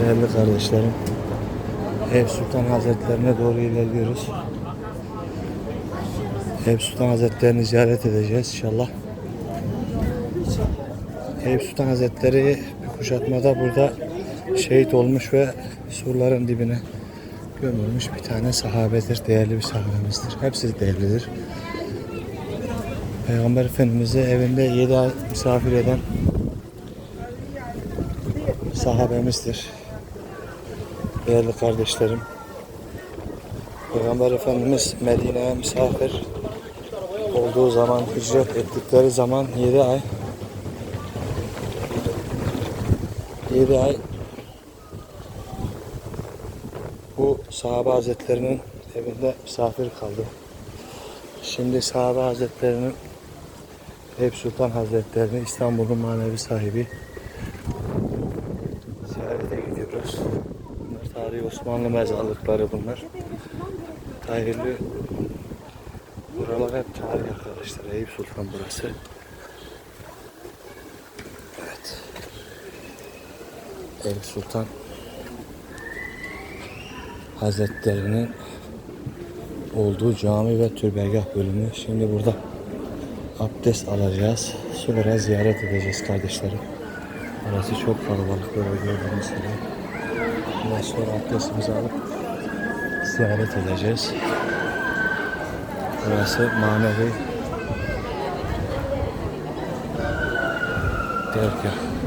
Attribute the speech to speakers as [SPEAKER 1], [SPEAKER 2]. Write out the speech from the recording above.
[SPEAKER 1] Değerli kardeşlerim, Eyüp Sultan Hazretlerine doğru ilerliyoruz. Eyüp Sultan Hazretlerini ziyaret edeceğiz inşallah. Eyüp Sultan Hazretleri bir kuşatmada burada şehit olmuş ve surların dibine gömülmüş bir tane sahabedir, değerli bir sahabemizdir. Hepsi değerlidir. Peygamber Efendimiz'i evinde 7 ay misafir eden sahabemizdir. Değerli kardeşlerim. Peygamber Efendimiz Medine'ye misafir olduğu zaman, hicret ettikleri zaman 7 ay 7 ay bu sahabe hazretlerinin evinde misafir kaldı. Şimdi sahabe hazretlerinin Eyüp Sultan Hazretlerini İstanbul'un manevi sahibi ziyarete gidiyoruz. Tarihi Osmanlı mezarlıkları bunlar. Tarihli buralar hep tarih arkadaşlar. Eyüp Sultan burası. Evet. Eyüp Sultan Hazretlerinin olduğu cami ve türbegah bölümü. Şimdi burada abdest alacağız. Sonra ziyaret edeceğiz kardeşlerim. Burası çok kalabalık böyle gördüğünüz gibi. Ondan sonra abdestimizi alıp ziyaret edeceğiz. Burası manevi dergah.